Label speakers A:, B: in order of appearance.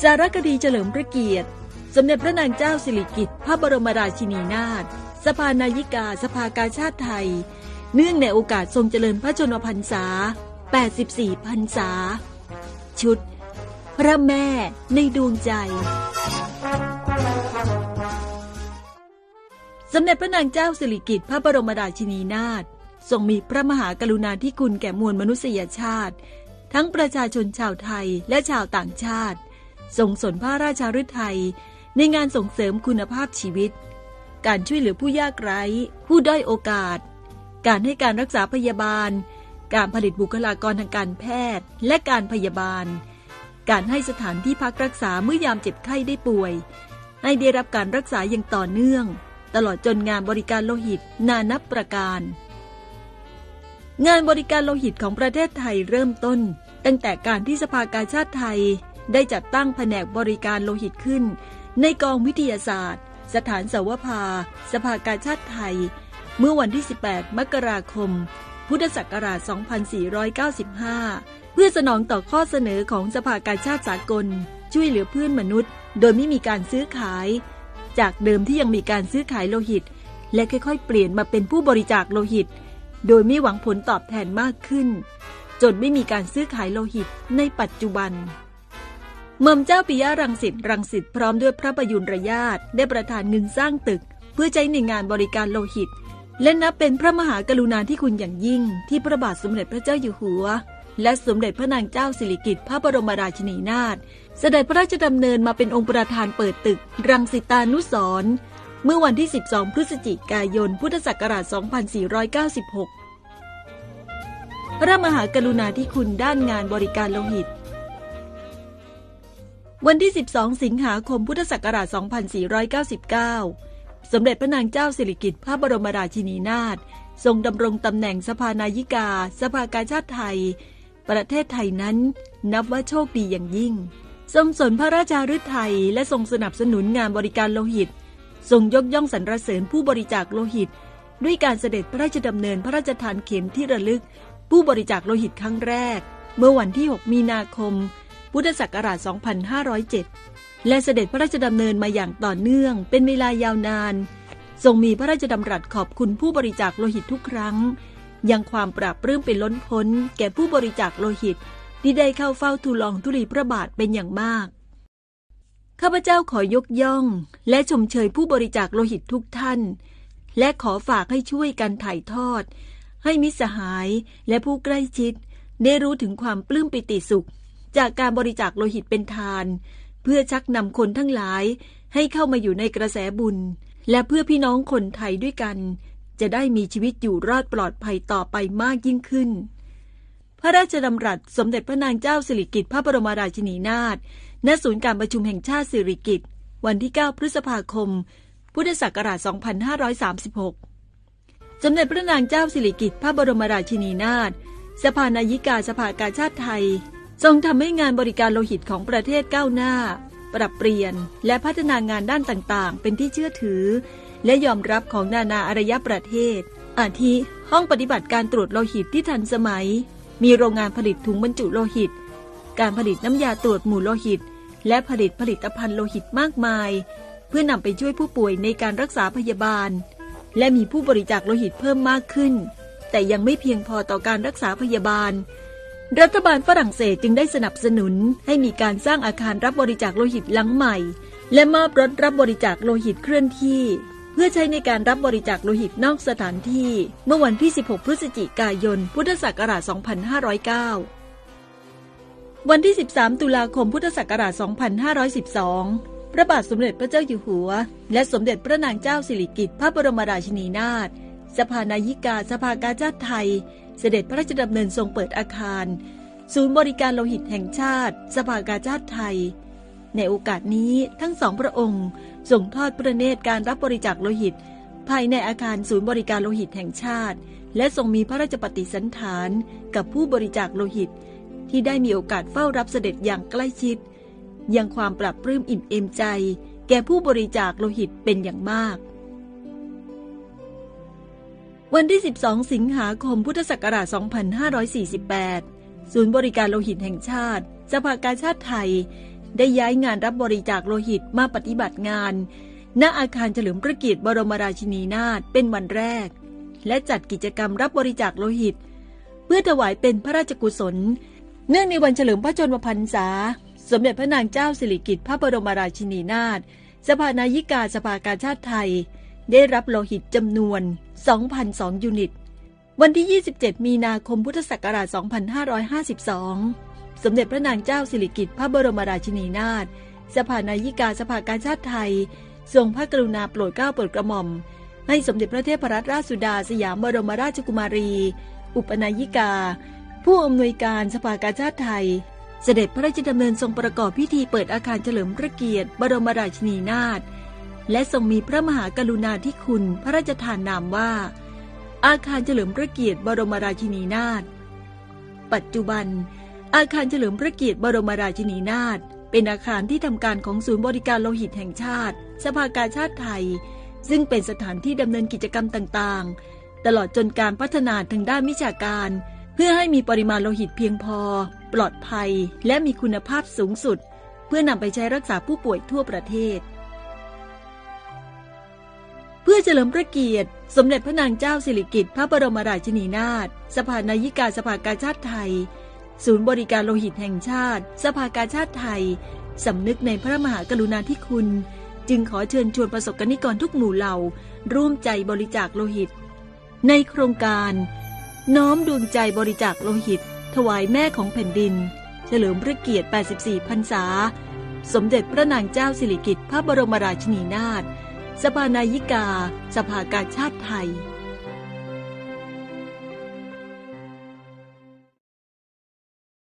A: สารคดีเฉลิมพระเกียรติ สมเด็จพระนางเจ้าสิริกิติ์พระบรมราชินีนาถสภานายิกา สภากาชาติไทย เนื่องในโอกาสทรงเจริญพระชนมพรรษา 84 พรรษา ชุด พระแม่ในดวงใจ สมเด็จพระนางเจ้าสิริกิติ์พระบรมราชินีนาถทรงมีพระมหากรุณาธิคุณแก่มวลมนุษยชาติ ทั้งประชาชนชาวไทยและชาวต่างชาติ ทรงสนพระราชาฤทัยในงานส่งเสริมคุณภาพชีวิต การช่วยเหลือผู้ยากไร้ ผู้ด้อยโอกาส การให้การรักษาพยาบาล การผลิตบุคลากรทางการแพทย์ และการพยาบาล การให้สถานที่พักรักษาเมื่อยามเจ็บไข้ได้ป่วย ให้ได้รับการรักษาอย่างต่อเนื่อง ตลอดจนงานบริการโลหิตนานับประการ งานบริการโลหิตของประเทศไทยเริ่มต้น ตั้งแต่การที่สภากาชาติไทย ได้จัดตั้งแผนกบริการโลหิตขึ้น ในกองวิทยาศาสตร์ สถานเสาวภา สภากาชาติไทย เมื่อวันที่ 18 มกราคม พุทธศักราช 2495 เพื่อสนองต่อข้อเสนอของสภากาชาติสากล ช่วยเหลือเพื่อนมนุษย์ โดยไม่มีการซื้อขาย จากเดิมที่ยังมีการซื้อขายโลหิต และค่อยๆ เปลี่ยนมาเป็นผู้บริจาคโลหิต โดยไม่หวังผลตอบแทนมากขึ้น จนไม่มีการซื้อขายโลหิตในปัจจุบัน หม่อมเจ้าปิยะรังสิตรังสิตพร้อมด้วยพระประยุรญาตได้ประทานเงินสร้างตึก เพื่อใช้ในงานบริการโลหิต และนับเป็นพระมหากรุณาธิคุณอย่างยิ่ง ที่พระบาทสมเด็จพระเจ้าอยู่หัว และสมเด็จพระนางเจ้าสิริกิติ์พระบรมราชินีนาถเสด็จพระราชดำเนินมาเป็นองค์ประธานเปิดตึก รังสิตานุสรณ์เมื่อวันที่ 12 พฤศจิกายน พุทธศักราช 2496 พระมหากรุณาธิคุณด้านงานบริการโลหิต วันที่ 12 สิงหาคมพุทธศักราช 2499 สมเด็จพระนางเจ้าสิริกิติ์พระบรมราชินีนาถทรงดำรงตำแหน่งสภานายิกา สภากาชาติไทย ประเทศไทยนั้นนับว่าโชคดีอย่างยิ่ง ทรงสนพระราชาฤทัยและทรงสนับสนุนงานบริการโลหิต ทรงยกย่องสรรเสริญผู้บริจาคโลหิต ด้วยการเสด็จพระราชดำเนินพระราชทานเข็มที่ระลึก ผู้บริจาคโลหิตครั้งแรก เมื่อวันที่ 6 มีนาคม พุทธศักราช 2507 และเสด็จพระราชดำเนินมาอย่างต่อเนื่อง เป็นเวลายาวนาน ทรงมีพระราชดำรัสขอบคุณผู้บริจาคโลหิตทุกครั้ง ยังความปราบปลื้มเป็นล้นพ้น แก่ผู้บริจาคโลหิต ที่ได้เข้าเฝ้าทูลองทุลีพระบาทเป็นอย่างมาก ข้าพเจ้าขอยกย่อง และชมเชยผู้บริจาคโลหิตทุกท่าน และขอฝากให้ช่วยกันถ่ายทอด ให้มิสหายและผู้ใกล้ชิดได้รู้ถึงความปลื้มปิติสุข จากการบริจาคโลหิตเป็นทาน เพื่อชักนำคนทั้งหลายให้เข้ามาอยู่ในกระแสบุญ และเพื่อพี่น้องคนไทยด้วยกัน จะได้มีชีวิตอยู่รอดปลอดภัยต่อไปมากยิ่งขึ้น พระราชดำรัสสมเด็จพระนางเจ้าสิริกิติ์พระบรมราชินีนาถณศูนย์การประชุมแห่งชาติสิริกิติ์วันที่ 9 พฤษภาคม พุทธศักราช 2536 สมเด็จพระนางเจ้าสิริกิติ์พระบรมราชินีนาถสภานายิกาสภากาชาติไทย ทรงทำให้งานบริการโลหิตของประเทศก้าวหน้า ปรับเปลี่ยนและพัฒนางานด้านต่างๆ เป็นที่เชื่อถือ และยอมรับของนานาอารยประเทศ อาทิ ห้องปฏิบัติการตรวจโลหิตที่ทันสมัย มีโรงงานผลิตถุงบรรจุโลหิต การผลิตน้ำยาตรวจหมู่โลหิต และผลิตผลิตภัณฑ์โลหิตมากมาย เพื่อนำไปช่วยผู้ป่วยในการรักษาพยาบาล และมีผู้บริจาคโลหิตเพิ่มมากขึ้น แต่ยังไม่เพียงพอต่อการรักษาพยาบาล รัฐบาลฝรั่งเศสจึงได้สนับสนุนให้มีการสร้างอาคารรับบริจาคโลหิตหลังใหม่ และมอบรถรับบริจาคโลหิตเคลื่อนที่ เพื่อใช้ในการรับบริจาคโลหิตนอกสถานที่ เมื่อวันที่ 16 พฤศจิกายน พุทธศักราช 2509 วันที่ 13 ตุลาคมพุทธศักราช 2512 พระบาทสมเด็จพระเจ้าอยู่หัว และสมเด็จพระนางเจ้าสิริกิติ์พระบรมราชินีนาถสภานายิกาสภากาชาติไทย เสด็จพระราชดำเนินทรงเปิดอาคาร ศูนย์บริการโลหิตแห่งชาติ สภากาชาติไทย ในโอกาสนี้ทั้งสองพระองค์ส่งทอดพระเนตรการรับบริจาคโลหิต ภายในอาคารศูนย์บริการโลหิตแห่งชาติ และทรงมีพระราชปฏิสันถานกับผู้บริจาคโลหิต ที่ได้มีโอกาสเฝ้ารับเสด็จอย่างใกล้ชิด ยังความปรับปลื้มอิ่มเอมใจ แก่ผู้บริจาคโลหิตเป็นอย่างมาก วันที่ 12 สิงหาคมพุทธศักราช 2548 ศูนย์บริการโลหิตแห่งชาติ สภากาชาติไทย ได้ย้ายงานรับบริจาคโลหิตมาปฏิบัติงาน ณ อาคารเฉลิมพระเกียรติบรมราชินีนาถเป็นวันแรก และจัดกิจกรรมรับบริจาคโลหิต เพื่อถวายเป็นพระราชกุศล เนื่องในวันเฉลิมพระชนมพรรษา สมเด็จพระนางเจ้าสิริกิติ์พระบรมราชินีนาถสภานายิกาสภากาชาติไทย ได้รับโลหิตจำนวน 2,002 ยูนิต วันที่ 27 มีนาคมพุทธศักราช 2552 สมเด็จพระนางเจ้าสิริกิติ์พระบรมราชินีนาถ สภานายิกาสภากาชาติไทย ทรงพระกรุณาโปรดเกล้าโปรดกระหม่อม ให้สมเด็จพระเทพรัตนราชสุดาสยามบรมราชกุมารี อุปนายิกา ผู้อำนวยการสภากาชาติไทย เสด็จพระราชดำเนินทรงประกอบพิธีเปิดอาคารเฉลิมพระเกียรติ บรมราชินีนาถ และทรงมีพระมหากรุณาธิคุณพระราชทานนามว่า อาคารเฉลิมพระเกียรติบรมราชินีนาถ ปัจจุบัน อาคารเฉลิมพระเกียรติบรมราชินีนาถเป็นอาคารที่ทำการของศูนย์บริการโลหิตแห่งชาติ สภากาชาติไทย ซึ่งเป็นสถานที่ดำเนินกิจกรรมต่างๆ ตลอดจนการพัฒนาทางด้านวิชาการ เพื่อให้มีปริมาณโลหิตเพียงพอ ปลอดภัย และมีคุณภาพสูงสุด เพื่อนำไปใช้รักษาผู้ป่วยทั่วประเทศ พื่อเฉลิมพระเกียรติ สมเด็จพระนางเจ้าสิริกิติ์พระบรมราชินีนาถสภานายิกาสภากาชาติไทย ศูนย์บริการโลหิตแห่งชาติ สภากาชาติไทย สำนึกในพระมหากรุณาธิคุณ จึงขอเชิญชวนประสบกนิกรทุกหมู่เหล่า ร่วมใจบริจาคโลหิต ในโครงการ น้อมดวงใจบริจาคโลหิต ถวายแม่ของแผ่นดิน เฉลิมพระเกียรติ 84 พรรษา สมเด็จพระนางเจ้าสิริกิติ์พระบรมราชินีนาถ สภานายิกา สภากาชาติไทย